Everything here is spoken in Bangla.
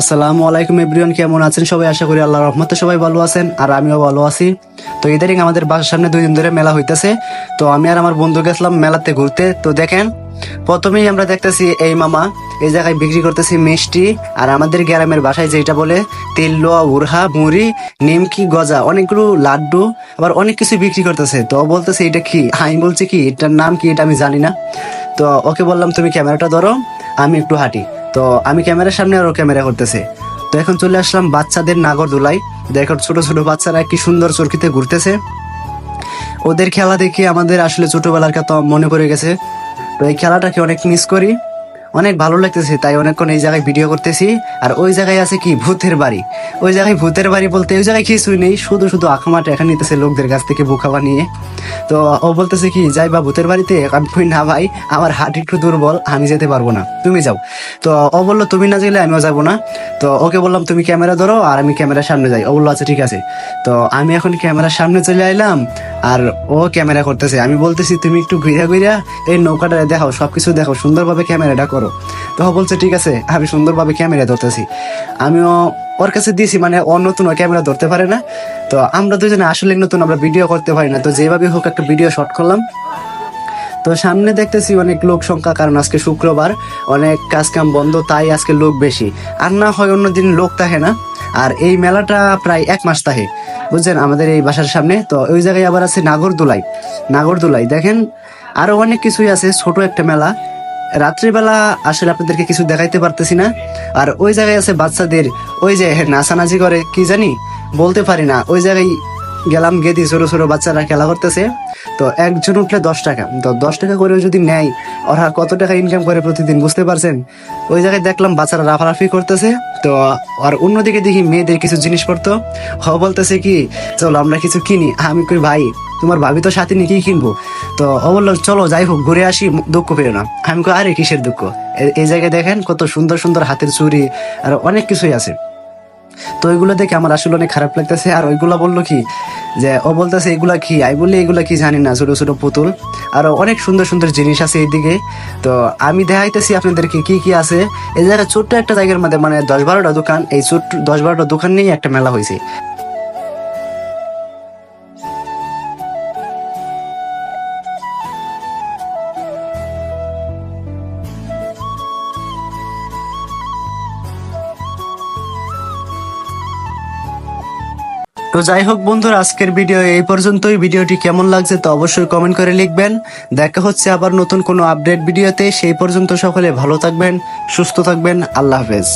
আসসালামু আলাইকুম এভরিওয়ান, কেমন আছেন সবাই? আশা করি আল্লাহর রহমতে সবাই ভালো আছেন আর আমিও ভালো আছি। তো ইদারিং আমাদের বাসার সামনে দুই দিন ধরে মেলা হইতেছে। তো আমি আর আমার বন্ধু গেছিলাম মেলাতে ঘুরতে। তো দেখেন, প্রথমেই আমরা দেখতেছি এই মামা, এই জায়গায় বিক্রি করতেছি মিষ্টি আর আমাদের গ্রামের বাসায় যেটা বলে তেল, লোয়া, উরহা, মুড়ি, নিমকি, গজা, অনেকগুলো লাড্ডু, আবার অনেক কিছু বিক্রি করতেছে। তো বলতেছে, এটা কি? আমি বলছি, কি? এটার নাম কি? এটা আমি জানি না। তো ওকে বললাম, তুমি ক্যামেরাটা ধরো, আমি একটু হাঁটি। তো আমি ক্যামেরার সামনে আরও ক্যামেরা করতেছে। তো এখন চলে আসলাম বাচ্চাদের নাগর নাগরদোলায় দেখো ছোট ছোট বাচ্চারা কি সুন্দর চরকিতে ঘুরতেছে। ওদের খেলা দেখে আমাদের আসলে ছোটবেলার কথা মনে পড়ে গেছে। তো এই খেলাটাকে অনেক মিস করি। অনেক ভালো লাগতেছে, তাই অনেকক্ষণ এই জায়গায় ভিডিও করতেছি। আর ওই জায়গায় আছে কি? ভূতের বাড়ি। ওই জায়গায় ভূতের বাড়ি বলতে ওই জায়গায় কিছুই নেই, শুধু শুধু আখামাটা এখানে নিতেছে লোকদের কাছ থেকে বুকা বানিয়ে। তো ও বলতেছে কি, যাই বা ভূতের বাড়িতে, আমি না ভাই, আমার হাট একটু দুর্বল, আমি যেতে পারব না। তুমি যাও। তো ও বলল, তুমি না গেলে আমিও যাব না। তো ওকে বললাম, তুমি ক্যামেরা ধরো, আর আমি ক্যামেরার সামনে যাই। ও বলল আচ্ছা ঠিক আছে। তো আমি এখন ক্যামেরার সামনে চলে আইলাম, আর ও ক্যামেরা করতেছে। আমি বলতেছি, তুমি একটু ঘুরিয়া ঘুরিয়া এই নৌকাটা দেখাও, সবকিছু দেখো সুন্দরভাবে ক্যামেরাটা করো। তো বলছে, ঠিক আছে, আমি সুন্দরভাবে ক্যামেরা ধরতেছি। আমিও ওর কাছে দিয়েছি মানে ও নতুন ক্যামেরা ধরতে পারে না। তো আমরা দুজনে আসলে নতুন, আমরা ভিডিও করতে পারি না। তো যেভাবে হোক একটা ভিডিও শট করলাম। তো সামনে দেখতেছি অনেক লোক সংখ্যা, কারণ আজকে শুক্রবার। অনেক কাজ কাম বন্ধ, তাই আজকে লোক বেশি। আর না হয় অন্যদিন লোক থাকে না। আর এই মেলাটা প্রায় এক মাস থাকে। বুঝছেন? আমাদের এই বাসার সামনে। তো ওই জায়গায় আবার আছে নাগরদোলাই। নাগরদোলাই, দেখেন? আরও অনেক কিছুই আছে, ছোট একটা মেলা। রাত্রিবেলা আসলে আপনাদেরকে কিছু দেখাইতে পারতেছি না। আর ওই জায়গায় আছে বাচ্চাদের ওই যে নাচানাচি করে, কি জানি? বলতে পারি না। ওই জায়গায় গেলাম, গেদি ছোট ছোট বাচ্চারা খেলা করতেছে। তো একজন উঠলে দশ টাকা। তো দশ টাকা করে যদি নেয়, ওরা কত টাকা ইনকাম করে প্রতিদিন, বুঝতে পারছেন? ওই জায়গায় দেখলাম বাচ্চারা রাফারাফি করতেছে। তো আর অন্যদিকে দেখি মেয়েদের কিছু জিনিসপত্র। হ বলতেছে কি, চলো আমরা কিছু কিনি। আমি কই, ভাই তোমার ভাবি তো সাথে নিয়ে কি কিনবো? তো ও বলল, চলো, যাই হোক, ঘুরে আসি দুঃখ পেও না। আমি আরে, কিসের দুঃখ? এই জায়গায় দেখেন, কত সুন্দর সুন্দর হাতের চুড়ি আর অনেক কিছুই আছে। তো ওইগুলো দেখে আমার আসলে অনেক খারাপ লাগতেছে। আর ওইগুলা বলল কি, যে ও বলতেছে, এগুলা কি? আই বললে, এগুলা কি জানি না, ছোট ছোট পুতুল। আর অনেক সুন্দর সুন্দর জিনিস আছে এইদিকে। তো আমি দেখাইতেছি আপনাদেরকে কি কি আছে। এই জায়গায় ছোট্ট একটা জায়গার মধ্যে মানে দশ বারোটা দোকান, এই ছোট্ট দশ বারোটা দোকান নিয়েই একটা মেলা হয়েছে। তো যাই হোক বন্ধুরা, আজকের ভিডিও এই পর্যন্তই। ভিডিওটি কেমন লাগছে তো অবশ্যই কমেন্ট করে লিখবেন। দেখা হচ্ছে আবার নতুন কোনো আপডেট ভিডিওতে। সেই পর্যন্ত সকলে ভালো থাকবেন, সুস্থ থাকবেন। আল্লাহ হাফেজ।